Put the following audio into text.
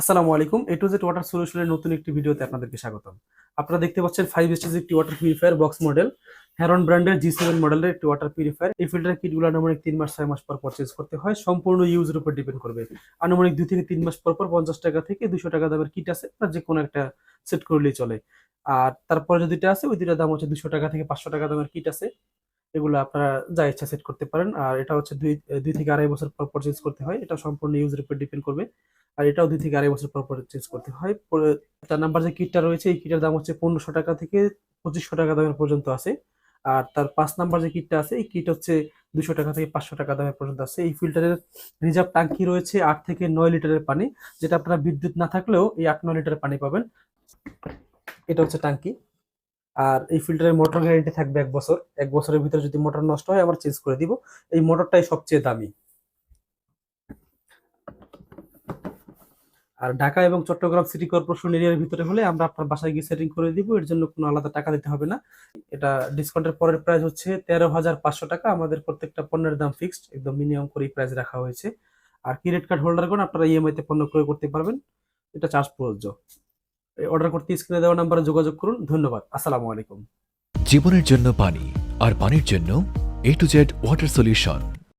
আসসালামু আলাইকুম। A to Z water সলিউশনের নতুন একটি ভিডিওতে আপনাদেরকে স্বাগতম। আপনারা দেখতে পাচ্ছেন ফাইভ স্টেজ একটি water purifier box model Heron ব্র্যান্ডের জি সেভেন মডেলের একটি ওয়াটার পিউরিফায়ার এই ফিল্টার কিটগুলো আনুমানিক তিন মাস, ছয় মাস পর পারচেজ করতে হয়। সম্পূর্ণ ইউজের উপর ডিপেন্ড করবে। আনুমানিক দুই থেকে তিন মাস পর পর পঞ্চাশ টাকা থেকে দুশো টাকা দামের কিট আছে। আপনার যে কোনো একটা সেট করলেই চলে। আর তারপরে যে দুইটা আছে, ওই দুইটার দাম হচ্ছে দুশো টাকা থেকে পাঁচশো টাকা দামের কিট আছে। এগুলো আপনারা যা ইচ্ছা সেট করতে পারেন। আর এটা হচ্ছে দুই দুই থেকে আড়াই বছর পর পারচেজ করতে হয়। এটা সম্পূর্ণ ইউজের উপর ডিপেন্ড করবে। আর এটাও দুই থেকে আড়াই বছর পর পর চেঞ্জ করতে হয়। তার নাম্বার যে কিটটা রয়েছে, এই কিটের দাম হচ্ছে পনেরোশো টাকা থেকে পঁচিশশো টাকা দামের পর্যন্ত আছে। আর তার পাঁচ নাম্বার যে কিটটা আছে, এই কিট হচ্ছে দুশো টাকা থেকে পাঁচশো টাকা দামের পর্যন্ত আছে। এই ফিল্টারের রিজার্ভ ট্যাঙ্কি রয়েছে আট থেকে নয় লিটারের পানি, যেটা আপনারা বিদ্যুৎ না থাকলেও এই আট নয় লিটারের পানি পাবেন। এটা হচ্ছে ট্যাঙ্কি। আর এই ফিল্টারের মোটর গ্যারেন্টি থাকবে এক বছর। এক বছরের ভিতরে যদি মোটর নষ্ট হয় আবার চেঞ্জ করে দিব। এই মোটরটাই সবচেয়ে দামি। আর ঢাকা এবং চট্টগ্রাম সিটি কর্পোরেশন এরিয়ার ভিতরে হলে আমরা আপনার বাসায় গিয়ে সেটিং করে দিব, এর জন্য কোনো আলাদা টাকা দিতে হবে না। এটা ডিসকাউন্টের পরের প্রাইস হচ্ছে তেরো হাজার পাঁচশো টাকা। আমাদের প্রত্যেকটা পণ্যের দাম ফিক্সড একদম মিনিমাম করেই প্রাইস রাখা হয়েছে। আর ক্রেডিট কার্ড হোল্ডারগণ আপনারা ইএমআইতে পণ্য ক্রয় করতে পারবেন। এটা চার্জ প্রযোজ্য। অর্ডার করতে স্ক্রিনে দেওয়া নাম্বারে যোগাযোগ করুন। ধন্যবাদ। আসসালামু আলাইকুম। জীবনের জন্য পানি আর পানির জন্য A to Z water solution